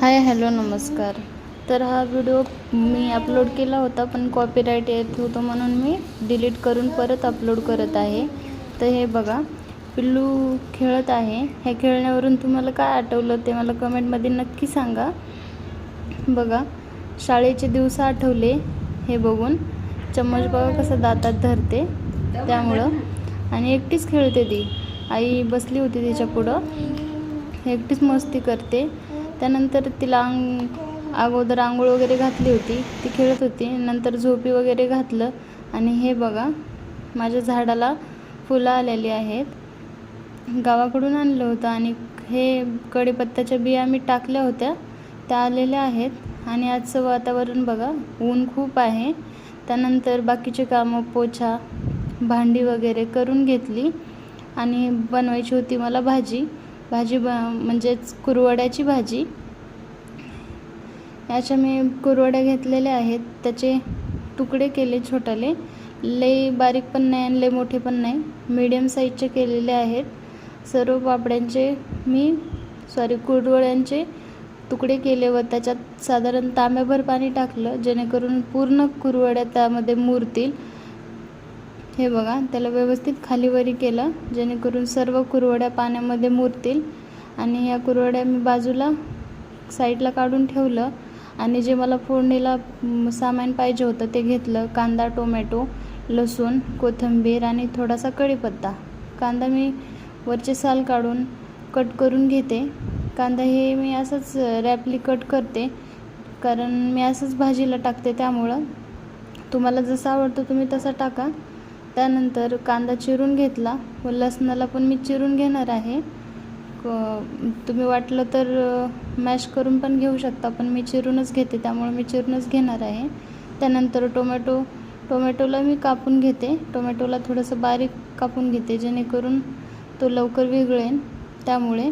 Hi hello नमस्कार. तर हा व्हिडिओ मी अपलोड केला होता पण कॉपीराईट येत होतं म्हणून मी डिलीट करून परत अपलोड करत आहे. तर हे बघा पिल्लू खेळत आहे. हे खेळण्यावरून तुम्हाला काय आठवलं ते मला कमेंटमध्ये नक्की सांगा. बघा शाळेचे दिवस आठवले हे बघून. चम्मच बघा कसं दातात धरते त्यामुळं. आणि एकटीच खेळते ती. आई बसली होती तिच्या पुढं. एकटीच मस्ती करते. त्यानंतर तिला अंग अगोदर आंघोळ वगैरे घातली होती. ती खेळत होती. नंतर झोपी वगैरे घातलं. आणि हे बघा माझ्या झाडाला फुलं आलेली आहेत. गावाकडून आणलं होतं आणि हे कढीपत्त्याच्या बिया मी टाकल्या होत्या. त्या आलेल्या आहेत. आणि आजचं वातावरण बघा ऊन खूप आहे. त्यानंतर बाकीचे कामं पोछा भांडी वगैरे करून घेतली. आणि बनवायची होती मला भाजी. भाजी ब म्हणजेच कुरवड्याची भाजी. याच्या मी कुरवड्या घेतलेल्या आहेत. त्याचे तुकडे केले छोटाले. लई बारीक पण नाही आणि लई मोठे पण नाही. मीडियम साईजचे केलेले आहेत. सर्व पापड्यांचे मी सॉरी कुरवड्यांचे तुकडे केले व त्याच्यात साधारण तांब्याभर पाणी टाकलं जेणेकरून पूर्ण कुरवड्या त्यामध्ये मुरतील. हे बघा त्याला व्यवस्थित खालीवरी केलं जेणेकरून सर्व कुरवड्या पाण्यामध्ये मुरतील. आणि या कुरवड्या मी बाजूला साईडला काढून ठेवलं. आणि जे मला फोडणीला सामान पाहिजे होतं ते घेतलं. कांदा टोमॅटो लसूण कोथिंबीर आणि थोडासा कढीपत्ता. कांदा मी वरचे साल काढून कट करून घेते. कांदा हे मी असंच रॅपली कट करते कारण मी असंच भाजीला टाकते त्यामुळं. तुम्हाला जसं आवडतं तुम्ही तसा टाका. त्यानंतर कांदा चिरून घेतला. व लसणाला पण मी चिरून घेणार आहे. तुम्ही वाटलं तर मॅश करून पण घेऊ शकता पण मी चिरूनच घेते त्यामुळे मी चिरूनच घेणार आहे. त्यानंतर टोमॅटो टोमॅटोला मी कापून घेते. टोमॅटोला थोडंसं बारीक कापून घेते जेणेकरून तो लवकर विगळेन त्यामुळे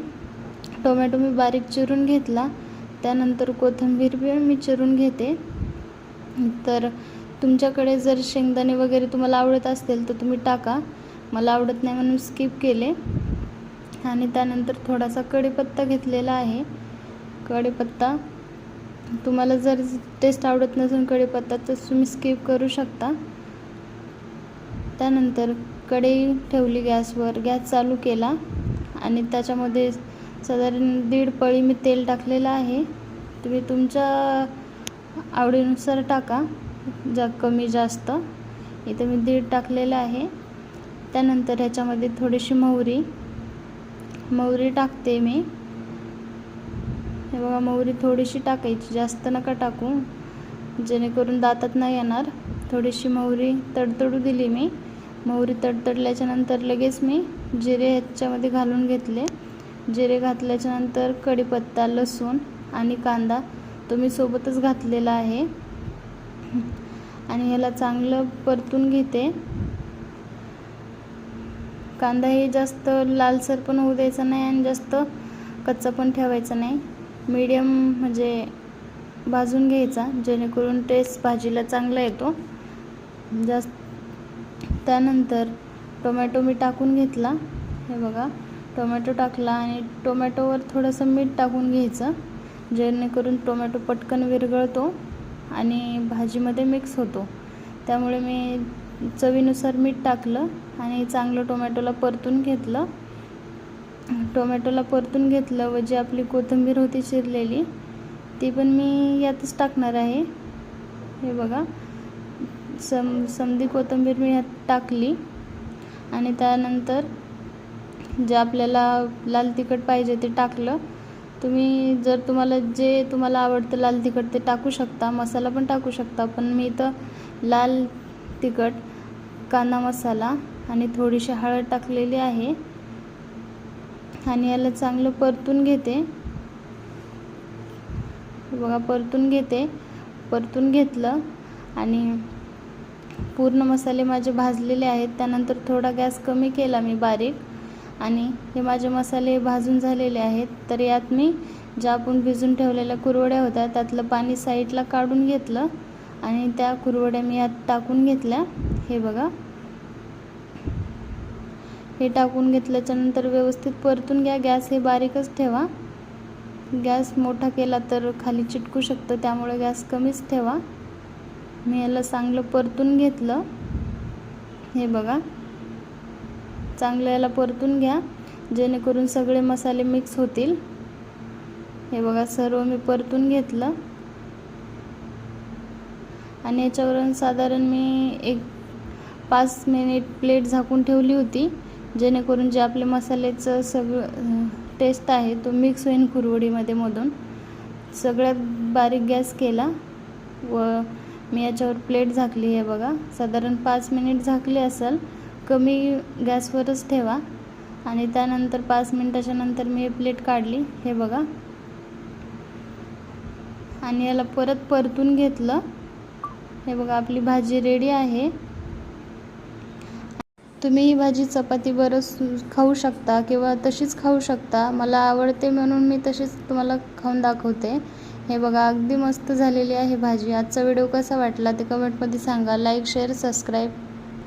टोमॅटो मी बारीक चिरून घेतला. त्यानंतर कोथिंबीर बी मी चिरून घेते. तर तुमच्याकडे जर शेंगदाणे वगैरे तुम्हाला आवडत असतील तर तुम्ही टाका. मला आवडत नाही म्हणून स्किप केले. आणि त्यानंतर थोडासा कढीपत्ता घेतलेला आहे. कढीपत्ता. तुम्हाला जर टेस्ट आवडत नसेल कढीपत्ता तर तुम्ही स्किप करू शकता. त्यानंतर कढई ठेवली गॅसवर गॅस चालू केला. आणि त्याच्यामध्ये साधारण दीड पळी मी तेल टाकलेलं आहे. तुम्ही तुमच्या आवडीनुसार टाका. जा कमी जास्त. इथं मी दीड टाकलेलं आहे. त्यानंतर ह्याच्यामध्ये थोडीशी मोहरी मोहरी टाकते मी. हे बघा मोहरी थोडीशी टाकायची जास्त नका टाकू. जेणेकरून दातात नाही येणार. थोडीशी मोहरी तडतडू दिली मी. मोहरी तडतडल्याच्यानंतर लगेच मी जिरे ह्याच्यामध्ये घालून घेतले. जिरे घातल्याच्यानंतर कढीपत्ता लसूण आणि कांदा तो मी सोबतच घातलेला आहे. आणि याला चांगलं परतून घेते. कांदा हे जास्त लालसर पण होऊ द्यायचा नाही आणि जास्त कच्चा पण ठेवायचा नाही. मीडियम म्हणजे भाजून घ्यायचा जेणेकरून टेस्ट भाजीला चांगला येतो. जास्त त्यानंतर टोमॅटो मी टाकून घेतला. हे बघा टोमॅटो टाकला आणि टोमॅटोवर थोडंसं मीठ टाकून घ्यायचं जेणेकरून टोमॅटो पटकन विरघळतो. आणि भाजीमध्ये मिक्स होतो. त्यामुळे मी चवीनुसार मीठ टाकलं आणि चांगलं टोमॅटोला परतून घेतलं. टोमॅटोला परतून घेतलं व जी आपली कोथिंबीर होती चिरलेली ती पण मी यातच टाकणार आहे. हे बघा. सम समधी कोथिंबीर मी ह्यात टाकली आणि त्यानंतर जे आपल्याला लाल तिखट पाहिजे ते टाकलं. तुम्ही जर तुम्हाला जे तुम्हाला आवडतं लाल तिखट ते टाकू शकता मसाला पण टाकू शकता पण मी इथं लाल तिखट कांदा मसाला आणि थोडीशी हळद टाकलेली आहे. आणि याला चांगलं परतून घेते. बघा परतून घेते. परतून घेतलं आणि पूर्ण मसाले माझे भाजलेले आहेत. त्यानंतर थोडा गॅस कमी केला मी बारीक. आणि हे माझे मसाले भाजून झालेले आहेत. तर यात मी ज्या आपण भिजून ठेवलेल्या कुरवड्या होत्या त्यातलं पाणी साईडला काढून घेतलं आणि त्या कुरवड्या मी यात टाकून घेतल्या. हे बघा. हे टाकून घेतल्याच्यानंतर व्यवस्थित परतून घ्या. गॅस हे बारीकच ठेवा. गॅस मोठा केला तर खाली चिटकू शकतं त्यामुळे गॅस कमीच ठेवा. मी याला चांगलं परतून घेतलं. हे बघा. चांगलं याला परतून घ्या. जेणेकरून सगळे मसाले मिक्स होतील. हे बघा सर्व मी परतून घेतलं. आणि याच्यावरून साधारण मी एक पाच मिनिट प्लेट झाकून ठेवली होती. जेणेकरून जे आपले मसाल्याचं सगळं टेस्ट आहे तो मिक्स होईन कुरवडीमध्ये मधून. सगळ्यात बारीक गॅस केला. व मी याच्यावर प्लेट झाकली आहे बघा. साधारण पाच मिनिट झाकली असेल. कमी गॅसवरच ठेवा. आणि त्यानंतर पाच मिनटाच्या नंतर मी प्लेट काढली. हे बघा. आणि याला परत परतून घेतलं. हे बघा आपली भाजी रेडी आहे. तुम्ही ही भाजी चपाती बरंच खाऊ शकता किंवा तशीच खाऊ शकता. मला आवडते म्हणून मी तशीच तुम्हाला खाऊन दाखवते. हे बघा अगदी मस्त झालेली आहे भाजी. आजचा व्हिडिओ कसा वाटला ते कमेंटमध्ये सांगा. Like share subscribe